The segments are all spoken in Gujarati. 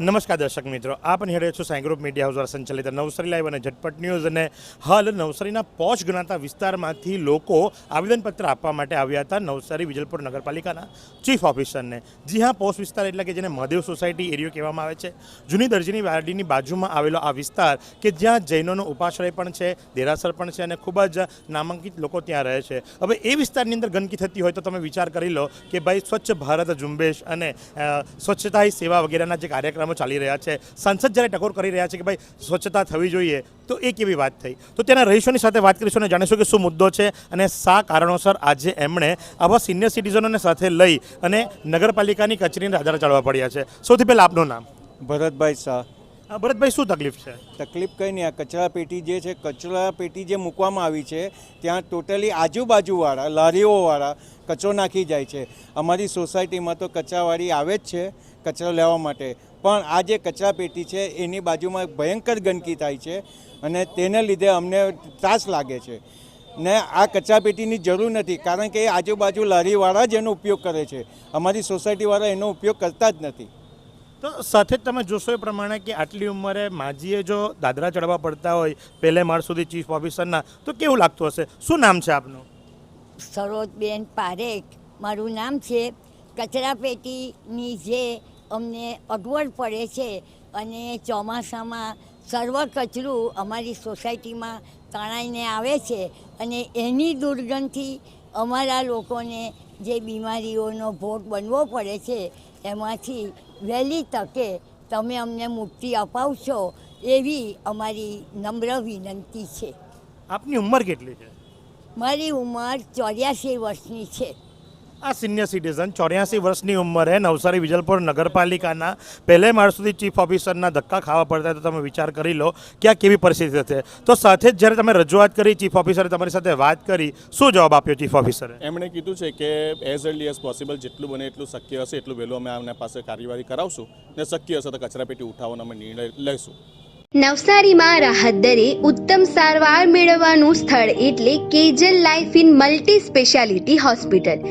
નમસ્કાર દર્શક મિત્રો, આપ નિહાળે છો સાંઈ ગ્રુપ મીડિયા હાઉસ દ્વારા સંચાલિત નવસારી લાઈવ અને ઝટપટ ન્યૂઝ. અને હાલ નવસારીના પોચ ગણાતા વિસ્તારમાંથી લોકો આવેદનપત્ર આપવા માટે આવ્યા હતા નવસારી વિજલપુર નગરપાલિકાના ચીફ ઓફિસરને. જી હા પોચ વિસ્તાર એટલે કે જેને મહાદેવ સોસાયટી એરિયો કહેવામાં આવે છે. જૂની દરજીની વાડીની બાજુમાં આવેલો આ વિસ્તાર કે જ્યાં જૈનોનો ઉપાશ્રય પણ છે, દેરાસર પણ છે અને ખૂબ જ નામાંકિત લોકો ત્યાં રહે છે. હવે એ વિસ્તારની અંદર ગંદકી થતી હોય તો તમે વિચાર કરી લો કે ભાઈ સ્વચ્છ ભારત ઝુંબેશ અને સ્વચ્છતા સેવા વગેરેના જે કાર્યક્રમો ચાલી રહ્યા છે સાંસદ જ્યારે ટકોર કરી રહ્યા છે કે ભાઈ સ્વચ્છતા થવી જોઈએ તો એ કેવી વાત થઈ? તો તેના રહીશોની સાથે વાત કરીશું અને જાણીશું કે શું મુદ્દો છે અને શા કારણોસર આજે એમણે આવા સિનિયર સિટીઝનોને સાથે લઈ અને નગરપાલિકાની કચેરીને આધાર ચાલવા પડ્યા છે. સૌથી પહેલાં આપનું નામ? ભરતભાઈ શાહ. ભરતભાઈ શું તકલીફ છે? તકલીફ કંઈ નહીં આ કચરા પેટી જે છે કચરા પેટી જે મૂકવામાં આવી છે ત્યાં ટોટલી આજુબાજુવાળા લારીઓવાળા કચરો નાખી જાય છે. અમારી સોસાયટીમાં તો કચરાવાળી આવે જ છે કચરો લેવા માટે. પણ આ જે કચરાપેટી છે એની બાજુમાં ભયંકર ગંદકી થાય છે અને તેને લીધે અમને ત્રાસ લાગે છે. ને આ કચરાપેટીની જરૂર નથી કારણ કે એ આજુબાજુ લારીવાળા જ એનો ઉપયોગ કરે છે. અમારી સોસાયટીવાળા એનો ઉપયોગ કરતા જ નથી. તો સાથે જ તમે જોશો એ પ્રમાણે કે આટલી ઉંમરે માજીએ જો દાદરા ચડવા પડતા હોય પહેલે માળ સુધી ચીફ ઓફિસરના તો કેવું લાગતું હશે? શું નામ છે આપનું? સરોજબેન પારેખ. મારું નામ છે કચરાપેટીની જે અમને અગવડ પડે છે અને ચોમાસામાં સર્વ કચરું અમારી સોસાયટીમાં તણાઈને આવે છે અને એની દુર્ગંધથી અમારા લોકોને જે બીમારીઓનો ભોગ બનવો પડે છે એમાંથી વહેલી તકે તમે અમને મુક્તિ અપાવશો એવી અમારી નમ્ર વિનંતી છે. આપની ઉંમર કેટલી છે? મારી ઉંમર ચોર્યાસી વર્ષની છે. આ સિનિયર સિટીઝન ચોર્યાસી વર્ષની ઉંમરે નવસારી વિજલપુર નગરપાલિકાના. પહેલે માળ સુધી ચીફ ઓફિસરના ધક્કા ખાવા પડતા તો તમે વિચાર કરી લો કે આ કેવી પરિસ્થિતિ છે. તો સાથે જ જ્યારે તમે રજૂઆત કરી ચીફ ઓફિસરે તમારી સાથે વાત કરી શું જવાબ આપ્યો ચીફ ઓફિસરે એમણે કીધું છે કે એઝ અર્લી એઝ પોસિબલ જેટલું બને એટલું શક્ય હશે એટલું વહેલું અમે આમના પાસે કાર્યવાહી કરાવશું ને શક્ય હશે તો કચરાપેટી ઉઠાવવાનો અમે નિર્ણય લઈશું. નવસારીમાં રાહત દરે ઉત્તમ સારવાર મેળવવાનું સ્થળ એટલે Kejal life in multi speciality hospital.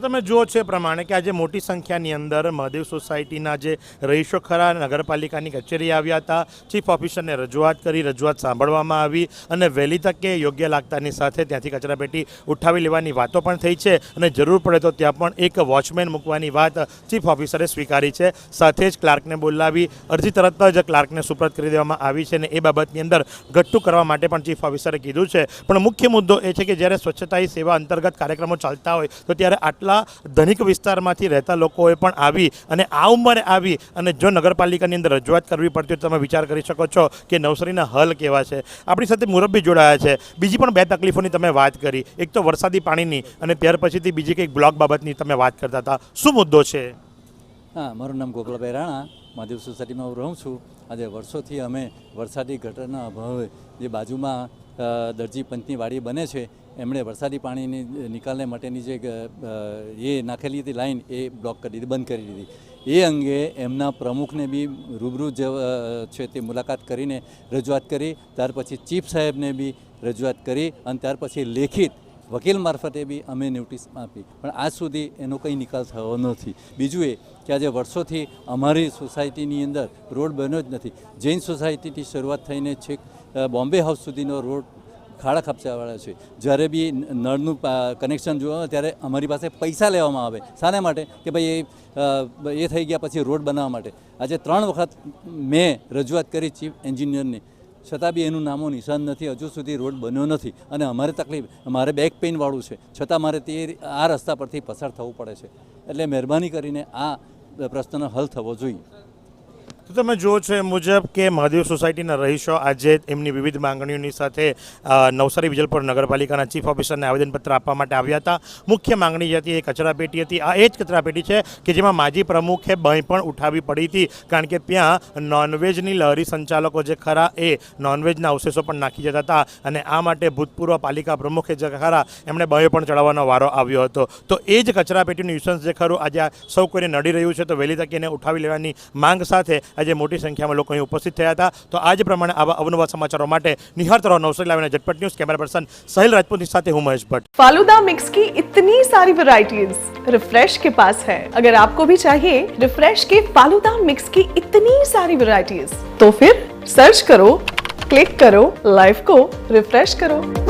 તમે જુઓ છો પ્રમાણે કે આજે મોટી સંખ્યાની અંદર મહાદેવ સોસાયટીના જે રહીશો ખરા, નગરપાલિકાની કચેરી આવ્યા હતા. ચીફ ઓફિસરને રજૂઆત કરી, રજૂઆત સાંભળવામાં આવી અને વહેલી તકે યોગ્ય લાગતાની સાથે ત્યાંથી કચરાપેટી ઉઠાવી લેવાની વાતો પણ થઈ છે અને જરૂર પડે તો ત્યાં પણ એક વોચમેન મૂકવાની વાત ચીફ ઓફિસરે સ્વીકારી છે. સાથે જ ક્લાર્કને બોલાવી, અરજી તરત જ ક્લાર્કને સુપ્રત કરી દેવામાં આવી છે અને એ બાબતની અંદર ઘટ્ટું કરવા માટે પણ ચીફ ઓફિસરે કીધું છે. પણ મુખ્ય મુદ્દો એ છે કે જ્યારે સ્વચ્છતા સેવા અંતર્ગત કાર્યક્રમો ચાલતા હોય તો ત્યારે આટલા ધનિક વિસ્તારમાંથી રહેતા લોકોએ પણ આવી અને આ ઉંમરે આવી અને જો નગરપાલિકાની અંદર રજૂઆત કરવી પડતી હોય તો તમે વિચાર કરી શકો છો કે નવસારીના હલ કેવા છે. આપણી સાથે મુરબ્બી જોડાયા છે. બીજી પણ બે તકલીફોની તમે વાત કરી. એક તો વરસાદી પાણીની અને ત્યાર પછીથી બીજી કંઈક બ્લોક બાબતની તમે વાત કરતા હતા. શું મુદ્દો છે? હા, મારું નામ ગોપાલભાઈ રાણા. મહાદેવ સોસાયટીમાં હું રહું છું. આજે વર્ષોથી અમે વરસાદી ગટરના અભાવે જે બાજુમાં દરજી પંચની વાડી બને છે એમણે વરસાદી પાણીની નિકાલને માટેની જે એ નાખેલી હતી લાઈન, એ બ્લોક કરી દીધી, બંધ કરી દીધી. એ અંગે એમના પ્રમુખને બી રૂબરૂ જ છે તે મુલાકાત કરીને રજૂઆત કરી, ત્યાર પછી ચીફ સાહેબને બી રજૂઆત કરી, અને ત્યાર પછી લેખિત વકીલ મારફતે બી અમે નોટિસ આપી. પણ આજ સુધી એનો કંઈ નિકાલ થયો નથી. બીજું એ કે આજે વર્ષોથી અમારી સોસાયટીની અંદર રોડ બન્યો જ નથી. જૈન સોસાયટીથી શરૂઆત થઈને છેક બોમ્બે હાઉસ સુધીનો રોડ ખાડા ખપચાવાળા છે. જ્યારે બી નળનું કનેક્શન જોવા ત્યારે અમારી પાસે પૈસા લેવામાં આવે. શાના માટે? કે ભાઈ એ થઈ ગયા પછી રોડ બનાવવા માટે. આજે ત્રણ વખત મેં રજૂઆત કરી ચીફ એન્જિનિયરની. છતાં બી એનું નામો નિશાન નથી. હજુ સુધી રોડ બન્યો નથી. અને અમારે તકલીફ, મારે બેક પેઇનવાળું છે. છતાં મારે તે આ રસ્તા પરથી પસાર થવું પડે છે. એટલે મહેરબાની કરીને આ પ્રશ્નનો હલ થવો જોઈએ. તો તમે જુઓ છો મુજબ કે મહાદેવ સોસાયટીના રહીશો આજે એમની વિવિધ માંગણીઓની સાથે નવસારી વિજલપુર નગરપાલિકાના ચીફ ઓફિસરને આવેદનપત્ર આપવા માટે આવ્યા હતા. મુખ્ય માંગણી જે હતી એ કચરાપેટી હતી. આ એ જ કચરાપેટી છે કે જેમાં માજી પ્રમુખે બઈ પણ ઉઠાવી પડી હતી. કારણ કે ત્યાં નોનવેજની લહેરી સંચાલકો જે ખરા એ નોનવેજના અવશેષો પણ નાખી જતા હતા અને આ માટે ભૂતપૂર્વ પાલિકા પ્રમુખે જે ખરા એમણે બયો પણ ચડાવવાનો વારો આવ્યો હતો. તો એ જ કચરાપેટીનું યુસન્સ જે ખરું આજે સૌ કોઈને નડી રહ્યું છે તો વહેલી તકે એને ઉઠાવી લેવાની માંગ સાથે આજે મોટી સંખ્યામાં લોકો અહીં ઉપસ્થિત થયા હતા તો આ જ પ્રમાણે આવા અવનવા સમાચારો માટે નિહાળતો રહો નવસારી લાવીને ઝટપટ ન્યૂઝ કેમેરા પર્સન સહેલ રાજપૂતની સાથે હું મહેશ ભટ્ટ फालूदा मिक्स की इतनी सारी वैरायटीज रिफ्रेश के पास है अगर आपको भी चाहिए रिफ्रेश के फालूदा मिक्स की इतनी सारी वैरायटीज तो फिर सर्च करो क्लिक करो लाइफ को रिफ्रेश करो